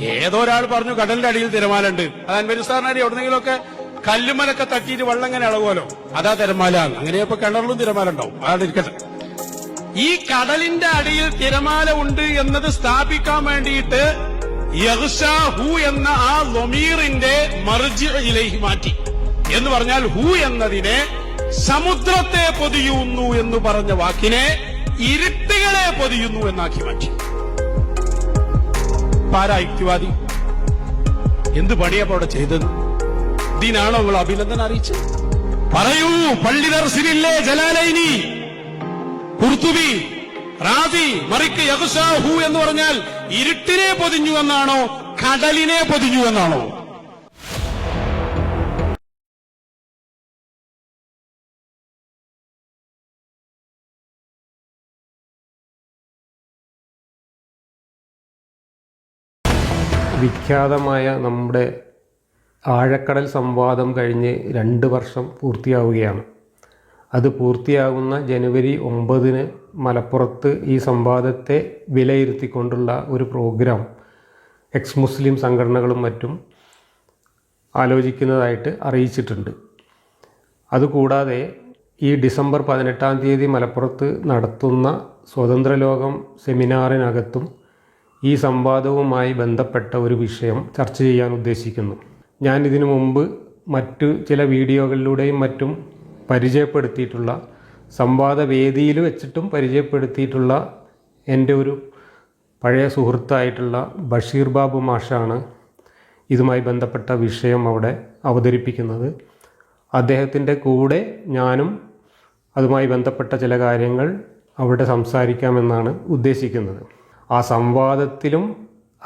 ഏതോ ഒരാൾ പറഞ്ഞു കടലിന്റെ അടിയിൽ തിരമാലുണ്ട് അത് അൻവരി സാറിനറി കല്ലുമലൊക്കെ തട്ടിയിട്ട് വെള്ളം ഇങ്ങനെ ഇളകുമല്ലോ. അതാ തിരമാലാണ് അങ്ങനെ ഇപ്പൊ കിണറിലും തിരമാല ഉണ്ടാവും. അതാണ് ഇരിക്കട്ടെ. ഈ കടലിന്റെ അടിയിൽ തിരമാല ഉണ്ട് എന്നത് സ്ഥാപിക്കാൻ വേണ്ടിയിട്ട് ഹു എന്ന ആ ലൊമീറിന്റെ മർജിയിലേക്ക് മാറ്റി. എന്ന് പറഞ്ഞാൽ ഹു എന്നതിനെ സമുദ്രത്തെ പൊതിയുന്നു എന്ന് പറഞ്ഞ വാക്കിനെ ഇരുട്ടുകളെ പൊതിയുന്നു എന്നാക്കി മാറ്റി. പാരാ യുക്തിവാദി എന്ത് പണിയപ്പോ അവിടെ ചെയ്തത്? ഇതിനാണോ നിങ്ങൾ അഭിനന്ദനം അറിയിച്ചത്? പറയൂ പള്ളി ദർശനില്ലേ ജലാലൈനി? കുർത്തുബി റാദി മറിക്ക് യഹുസാഹു എന്ന് പറഞ്ഞാൽ ഇരുട്ടിനെ പൊതിഞ്ഞു എന്നാണോ കടലിനെ പൊതിഞ്ഞു എന്നാണോ? വിഖ്യാതമായ നമ്മുടെ ആഴക്കടൽ സംവാദം കഴിഞ്ഞ് രണ്ട് വർഷം പൂർത്തിയാവുകയാണ്. അത് പൂർത്തിയാകുന്ന ജനുവരി ഒമ്പതിന് മലപ്പുറത്ത് ഈ സംവാദത്തെ വിലയിരുത്തിക്കൊണ്ടുള്ള ഒരു പ്രോഗ്രാം എക്സ് മുസ്ലിം സംഘടനകളും മറ്റും ആലോചിക്കുന്നതായിട്ട് അറിയിച്ചിട്ടുണ്ട്. അതുകൂടാതെ ഈ ഡിസംബർ പതിനെട്ടാം തീയതി മലപ്പുറത്ത് നടത്തുന്ന സ്വതന്ത്ര ലോകം സെമിനാറിനകത്തും ഈ സംവാദവുമായി ബന്ധപ്പെട്ട ഒരു വിഷയം ചർച്ച ചെയ്യാൻ ഉദ്ദേശിക്കുന്നു. ഞാൻ ഇതിനു മുമ്പ് മറ്റു ചില വീഡിയോകളിലൂടെയും മറ്റും പരിചയപ്പെടുത്തിയിട്ടുള്ള സംവാദ വേദിയിൽ വെച്ചിട്ടും പരിചയപ്പെടുത്തിയിട്ടുള്ള എന്റെ ഒരു പഴയ സുഹൃത്തായിട്ടുള്ള ബഷീർ ബാബു മാഷാണ് ഇതുമായി ബന്ധപ്പെട്ട വിഷയം അവിടെ അവതരിപ്പിക്കുന്നത്. അദ്ദേഹത്തിന്റെ കൂടെ ഞാനും അതുമായി ബന്ധപ്പെട്ട ചില കാര്യങ്ങൾ അവിടെ സംസാരിക്കാമെന്നാണ് ഉദ്ദേശിക്കുന്നത്. ആ സംവാദത്തിലും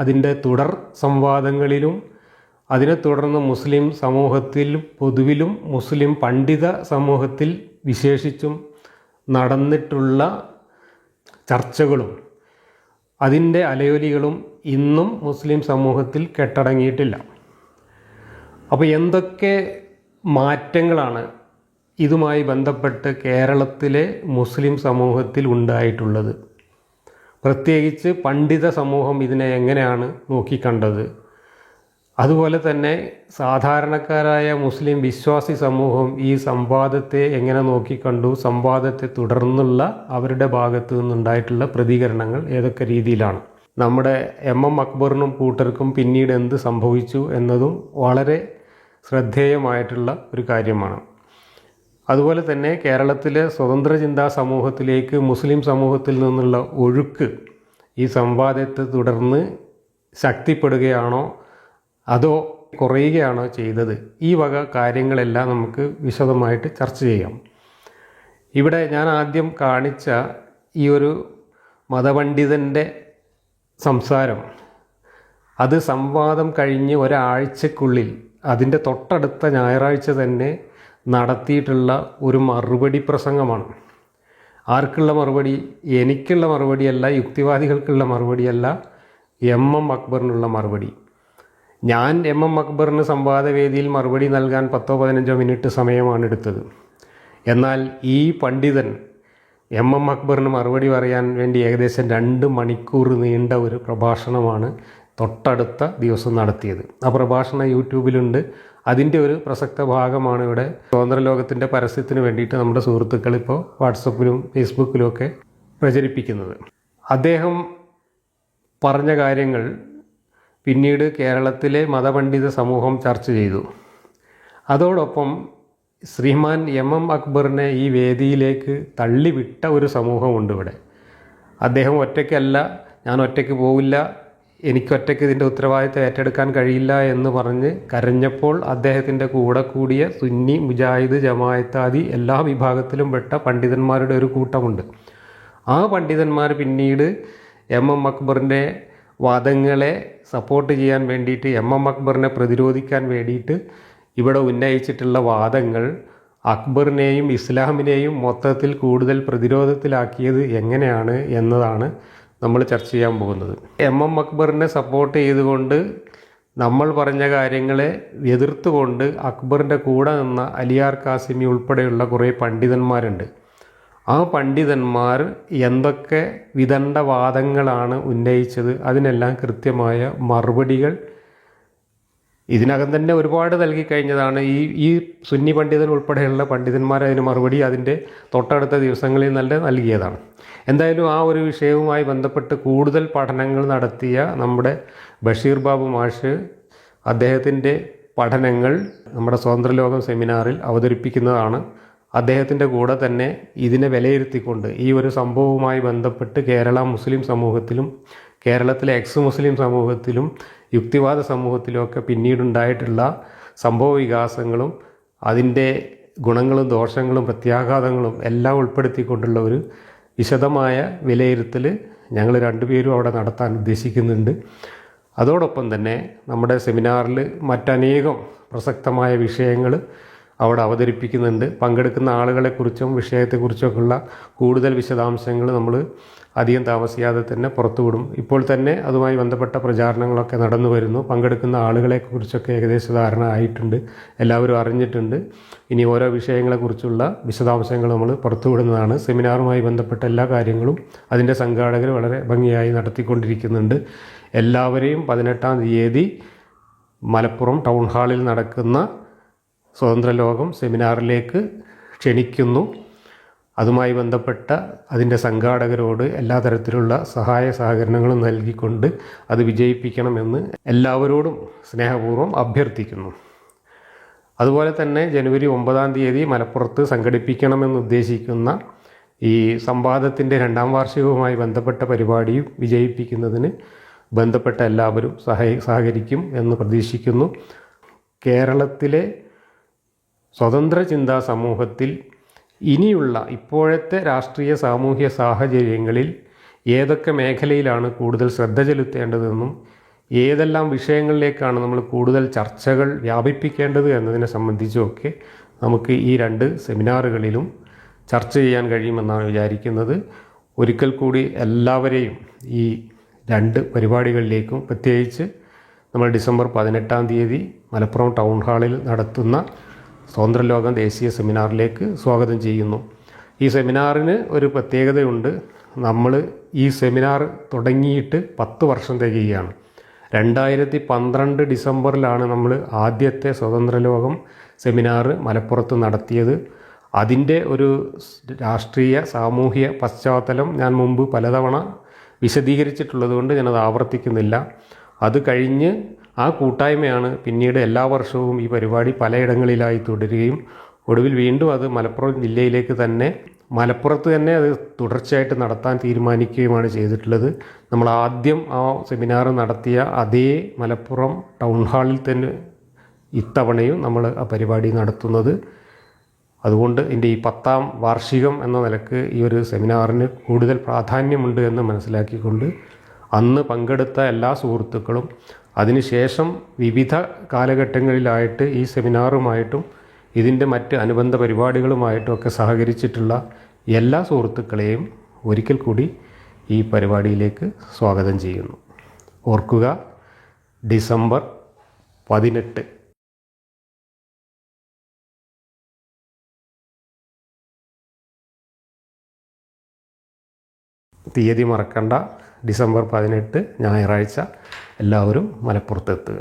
അതിന്റെ തുടർ സംവാദങ്ങളിലും അതിനെ തുടർന്ന് മുസ്ലിം സമൂഹത്തിൽ പൊതുവിലും മുസ്ലിം പണ്ഡിത സമൂഹത്തിൽ വിശേഷിച്ചും നടന്നിട്ടുള്ള ചർച്ചകളും അതിന്റെ അലയൊലികളും ഇന്നും മുസ്ലിം സമൂഹത്തിൽ കെട്ടടങ്ങിയിട്ടില്ല. അപ്പോൾ എന്തൊക്കെ മാറ്റങ്ങളാണ് ഇതുമായി ബന്ധപ്പെട്ട് കേരളത്തിലെ മുസ്ലിം സമൂഹത്തിൽ ഉണ്ടായിട്ടുള്ളത്? പ്രത്യേകിച്ച് പണ്ഡിത സമൂഹം ഇതിനെ എങ്ങനെയാണ് നോക്കിക്കണ്ടത്? അതുപോലെ തന്നെ സാധാരണക്കാരായ മുസ്ലിം വിശ്വാസി സമൂഹം ഈ സംവാദത്തെ എങ്ങനെ നോക്കിക്കണ്ടു? സംവാദത്തെ തുടർന്നുള്ള അവരുടെ ഭാഗത്തു നിന്നുണ്ടായിട്ടുള്ള പ്രതികരണങ്ങൾ ഏതൊക്കെ രീതിയിലാണ്? നമ്മുടെ എം എം അക്ബറിനും കൂട്ടർക്കും പിന്നീട് എന്ത് സംഭവിച്ചു എന്നതും വളരെ ശ്രദ്ധേയമായിട്ടുള്ള ഒരു കാര്യമാണ്. അതുപോലെ തന്നെ കേരളത്തിലെ സ്വതന്ത്ര ചിന്താ സമൂഹത്തിലേക്ക് മുസ്ലിം സമൂഹത്തിൽ നിന്നുള്ള ഒഴുക്ക് ഈ സംവാദത്തെ തുടർന്ന് ശക്തിപ്പെടുകയാണോ അതോ കുറയുകയാണോ ചെയ്തത്? ഈ വക കാര്യങ്ങളെല്ലാം നമുക്ക് വിശദമായിട്ട് ചർച്ച ചെയ്യാം. ഇവിടെ ഞാൻ ആദ്യം കാണിച്ച ഈ ഒരു മതപണ്ഡിതന്റെ സംസാരം. അത് സംവാദം കഴിഞ്ഞ് ഒരാഴ്ചക്കുള്ളിൽ അതിന്റെ തൊട്ടടുത്ത ഞായറാഴ്ച തന്നെ നടത്തിയിട്ടുള്ള ഒരു മറുപടി പ്രസംഗമാണ്. ആർക്കുള്ള മറുപടി? എനിക്കുള്ള മറുപടിയല്ല യുക്തിവാദികൾക്കുള്ള മറുപടിയല്ല എം എം അക്ബറിനുള്ള മറുപടി. ഞാൻ എം എം അക്ബറിന് സംവാദവേദിയിൽ മറുപടി നൽകാൻ പത്തോ പതിനഞ്ചോ മിനിറ്റ് സമയമാണ് എടുത്തത്. എന്നാൽ ഈ പണ്ഡിതൻ എം എം അക്ബറിന് മറുപടി പറയാൻ വേണ്ടി ഏകദേശം രണ്ട് മണിക്കൂർ നീണ്ട ഒരു പ്രഭാഷണമാണ് തൊട്ടടുത്ത ദിവസം നടത്തിയത്. ആ പ്രഭാഷണം യൂട്യൂബിലുണ്ട്. അതിന്റെ ഒരു പ്രസക്ത ഭാഗമാണ് ഇവിടെ സ്വതന്ത്ര ലോകത്തിന്റെ പരസ്യത്തിന് വേണ്ടിയിട്ട് നമ്മുടെ സുഹൃത്തുക്കൾ ഇപ്പോൾ വാട്സപ്പിലും ഫേസ്ബുക്കിലും ഒക്കെ പ്രചരിപ്പിക്കുന്നത്. അദ്ദേഹം പറഞ്ഞ കാര്യങ്ങൾ പിന്നീട് കേരളത്തിലെ മതപണ്ഡിത സമൂഹം ചർച്ച ചെയ്തു. അതോടൊപ്പം ശ്രീമാൻ എം എം അക്ബറിനെ ഈ വേദിയിലേക്ക് തള്ളിവിട്ട ഒരു സമൂഹമുണ്ട് ഇവിടെ. അദ്ദേഹം ഒറ്റയ്ക്കല്ല ഞാൻ ഒറ്റയ്ക്ക് പോവില്ല എനിക്കൊറ്റയ്ക്ക് ഇതിന്റെ ഉത്തരവാദിത്തം ഏറ്റെടുക്കാൻ കഴിയില്ല എന്ന് പറഞ്ഞ് കരഞ്ഞപ്പോൾ അദ്ദേഹത്തിന്റെ കൂടെ കൂടിയ സുന്നി മുജാഹിദ് ജമായത്താദി എല്ലാ വിഭാഗത്തിലും പെട്ട പണ്ഡിതന്മാരുടെ ഒരു കൂട്ടമുണ്ട്. ആ പണ്ഡിതന്മാർ പിന്നീട് എം എം അക്ബറിന്റെ വാദങ്ങളെ സപ്പോർട്ട് ചെയ്യാൻ വേണ്ടിയിട്ട് എം എം അക്ബറിനെ പ്രതിരോധിക്കാൻ വേണ്ടിയിട്ട് ഇവിടെ ഉന്നയിച്ചിട്ടുള്ള വാദങ്ങൾ അക്ബറിനെയും ഇസ്ലാമിനെയും മൊത്തത്തിൽ കൂടുതൽ പ്രതിരോധത്തിലാക്കിയത് എങ്ങനെയാണ് എന്നതാണ് നമ്മൾ ചർച്ച ചെയ്യാൻ പോകുന്നത്. എം എം അക്ബറിനെ സപ്പോർട്ട് ചെയ്തുകൊണ്ട് നമ്മൾ പറഞ്ഞ കാര്യങ്ങളെ എതിർത്തുകൊണ്ട് അക്ബറിന്റെ കൂടെ നിന്ന അലിയാർ കാസിമി ഉൾപ്പെടെയുള്ള കുറേ പണ്ഡിതന്മാരുണ്ട്. ആ പണ്ഡിതന്മാർ എന്തൊക്കെ വിദണ്ഡവാദങ്ങളാണ് ഉന്നയിച്ചത്? അതിനെല്ലാം കൃത്യമായ മറുപടികൾ ഇതിനകം തന്നെ ഒരുപാട് നൽകി കഴിഞ്ഞതാണ്. ഈ ഈ സുന്നി പണ്ഡിതൻ ഉൾപ്പെടെയുള്ള പണ്ഡിതന്മാർ അതിന് മറുപടി അതിന്റെ തൊട്ടടുത്ത ദിവസങ്ങളിൽ നല്ല നൽകിയതാണ്. എന്തായാലും ആ ഒരു വിഷയവുമായി ബന്ധപ്പെട്ട് കൂടുതൽ പഠനങ്ങൾ നടത്തിയ നമ്മുടെ ബഷീർ ബാബു മാഷ് അദ്ദേഹത്തിന്റെ പഠനങ്ങൾ നമ്മുടെ സ്വാതന്ത്ര്യലോകം ലോകം സെമിനാറിൽ അവതരിപ്പിക്കുന്നതാണ്. അദ്ദേഹത്തിന്റെ കൂടെ തന്നെ ഇതിനെ വിലയിരുത്തിക്കൊണ്ട് ഈ ഒരു സംഭവവുമായി ബന്ധപ്പെട്ട് കേരള മുസ്ലിം സമൂഹത്തിലും കേരളത്തിലെ എക്സ് മുസ്ലിം സമൂഹത്തിലും യുക്തിവാദ സമൂഹത്തിലൊക്കെ പിന്നീടുണ്ടായിട്ടുള്ള സംഭവ വികാസങ്ങളും അതിന്റെ ഗുണങ്ങളും ദോഷങ്ങളും പ്രത്യാഘാതങ്ങളും എല്ലാം ഉൾപ്പെടുത്തിക്കൊണ്ടുള്ള ഒരു വിശദമായ വിലയിരുത്തൽ ഞങ്ങൾ രണ്ടുപേരും അവിടെ നടത്താൻ ഉദ്ദേശിക്കുന്നുണ്ട്. അതോടൊപ്പം തന്നെ നമ്മുടെ സെമിനാറിൽ മറ്റനേകം പ്രസക്തമായ വിഷയങ്ങൾ അവിടെ അവതരിപ്പിക്കുന്നുണ്ട്. പങ്കെടുക്കുന്ന ആളുകളെക്കുറിച്ചും വിഷയത്തെക്കുറിച്ചൊക്കെയുള്ള കൂടുതൽ വിശദാംശങ്ങൾ നമ്മൾ അധികം താമസിയാതെ തന്നെ പുറത്തുവിടും. ഇപ്പോൾ തന്നെ അതുമായി ബന്ധപ്പെട്ട പ്രചാരണങ്ങളൊക്കെ നടന്നു വരുന്നു. പങ്കെടുക്കുന്ന ആളുകളെക്കുറിച്ചൊക്കെ ഏകദേശ ധാരണ ആയിട്ടുണ്ട്. എല്ലാവരും അറിഞ്ഞിട്ടുണ്ട്. ഇനി ഓരോ വിഷയങ്ങളെക്കുറിച്ചുള്ള വിശദാംശങ്ങൾ നമ്മൾ പുറത്തുവിടുന്നതാണ്. സെമിനാറുമായി ബന്ധപ്പെട്ട എല്ലാ കാര്യങ്ങളും അതിന്റെ സംഘാടകർ വളരെ ഭംഗിയായി നടത്തിക്കൊണ്ടിരിക്കുന്നുണ്ട്. എല്ലാവരെയും പതിനെട്ടാം തീയതി മലപ്പുറം ടൗൺ ഹാളിൽ നടക്കുന്ന സ്വതന്ത്ര ലോകം സെമിനാറിലേക്ക് ക്ഷണിക്കുന്നു. അതുമായി ബന്ധപ്പെട്ട അതിന്റെ സംഘാടകരോട് എല്ലാ തരത്തിലുള്ള സഹായ സഹകരണങ്ങളും നൽകിക്കൊണ്ട് അത് വിജയിപ്പിക്കണമെന്ന് എല്ലാവരോടും സ്നേഹപൂർവം അഭ്യർത്ഥിക്കുന്നു. അതുപോലെ തന്നെ ജനുവരി ഒമ്പതാം തീയതി മലപ്പുറത്ത് സംഘടിപ്പിക്കണമെന്ന് ഉദ്ദേശിക്കുന്ന ഈ സംവാദത്തിന്റെ രണ്ടാം വാർഷികവുമായി ബന്ധപ്പെട്ട പരിപാടിയും വിജയിപ്പിക്കുന്നതിന് ബന്ധപ്പെട്ട എല്ലാവരും സഹ സഹകരിക്കും എന്ന് പ്രതീക്ഷിക്കുന്നു. കേരളത്തിലെ സ്വതന്ത്ര ചിന്താ സമൂഹത്തിൽ ഇനിയുള്ള ഇപ്പോഴത്തെ രാഷ്ട്രീയ സാമൂഹ്യ സാഹചര്യങ്ങളിൽ ഏതൊക്കെ മേഖലയിലാണ് കൂടുതൽ ശ്രദ്ധ ചെലുത്തേണ്ടതെന്നും ഏതെല്ലാം വിഷയങ്ങളിലേക്കാണ് നമ്മൾ കൂടുതൽ ചർച്ചകൾ വ്യാപിപ്പിക്കേണ്ടത് എന്നതിനെ സംബന്ധിച്ചുമൊക്കെ നമുക്ക് ഈ രണ്ട് സെമിനാറുകളിലും ചർച്ച ചെയ്യാൻ കഴിയുമെന്നാണ് വിചാരിക്കുന്നത്. ഒരിക്കൽ കൂടി എല്ലാവരെയും ഈ രണ്ട് പരിപാടികളിലേക്കും പ്രത്യേകിച്ച് നമ്മൾ ഡിസംബർ പതിനെട്ടാം തീയതി മലപ്പുറം ടൗൺ ഹാളിൽ നടത്തുന്ന സ്വതന്ത്ര ലോകം ദേശീയ സെമിനാറിലേക്ക് സ്വാഗതം ചെയ്യുന്നു. ഈ സെമിനാറിന് ഒരു പ്രത്യേകതയുണ്ട്. നമ്മൾ ഈ സെമിനാർ തുടങ്ങിയിട്ട് പത്ത് വർഷം തികയുകയാണ്. രണ്ടായിരത്തി പന്ത്രണ്ട് ഡിസംബറിലാണ് നമ്മൾ ആദ്യത്തെ സ്വതന്ത്രലോകം സെമിനാർ മലപ്പുറത്ത് നടത്തിയത്. അതിന്റെ ഒരു രാഷ്ട്രീയ സാമൂഹിക പശ്ചാത്തലം ഞാൻ മുമ്പ് പലതവണ വിശദീകരിച്ചിട്ടുള്ളത് കൊണ്ട് ഞാനത് ആവർത്തിക്കുന്നില്ല. അത് കഴിഞ്ഞ് ആ കൂട്ടായ്മയാണ് പിന്നീട് എല്ലാ വർഷവും ഈ പരിപാടി പലയിടങ്ങളിലായി തുടരുകയും ഒടുവിൽ വീണ്ടും അത് മലപ്പുറം ജില്ലയിലേക്ക് തന്നെ മലപ്പുറത്ത് തന്നെ അത് തുടർച്ചയായിട്ട് നടത്താൻ തീരുമാനിക്കുകയുമാണ് ചെയ്തിട്ടുള്ളത്. നമ്മൾ ആദ്യം ആ സെമിനാർ നടത്തിയ അതേ മലപ്പുറം ടൗൺ ഹാളിൽ തന്നെ ഇത്തവണയും നമ്മൾ ആ പരിപാടി നടത്തുന്നത്. അതുകൊണ്ട് എന്റെ ഈ പത്താം വാർഷികം എന്ന നിലയ്ക്ക് ഈ ഒരു സെമിനാറിന് കൂടുതൽ പ്രാധാന്യമുണ്ട് എന്ന് മനസ്സിലാക്കിക്കൊണ്ട് അന്ന് പങ്കെടുത്ത എല്ലാ സുഹൃത്തുക്കളും അതിനുശേഷം വിവിധ കാലഘട്ടങ്ങളിലായിട്ട് ഈ സെമിനാറുമായിട്ടും ഇതിന്റെ മറ്റ് അനുബന്ധ പരിപാടികളുമായിട്ടും ഒക്കെ സഹകരിച്ചിട്ടുള്ള എല്ലാ സുഹൃത്തുക്കളെയും ഒരിക്കൽ കൂടി ഈ പരിപാടിയിലേക്ക് സ്വാഗതം ചെയ്യുന്നു. ഓർക്കുക ഡിസംബർ പതിനെട്ട്. തീയതി മറക്കണ്ട. ഡിസംബർ പതിനെട്ട് ഞായറാഴ്ച. എല്ലാവരും മലപ്പുറത്തെത്തുക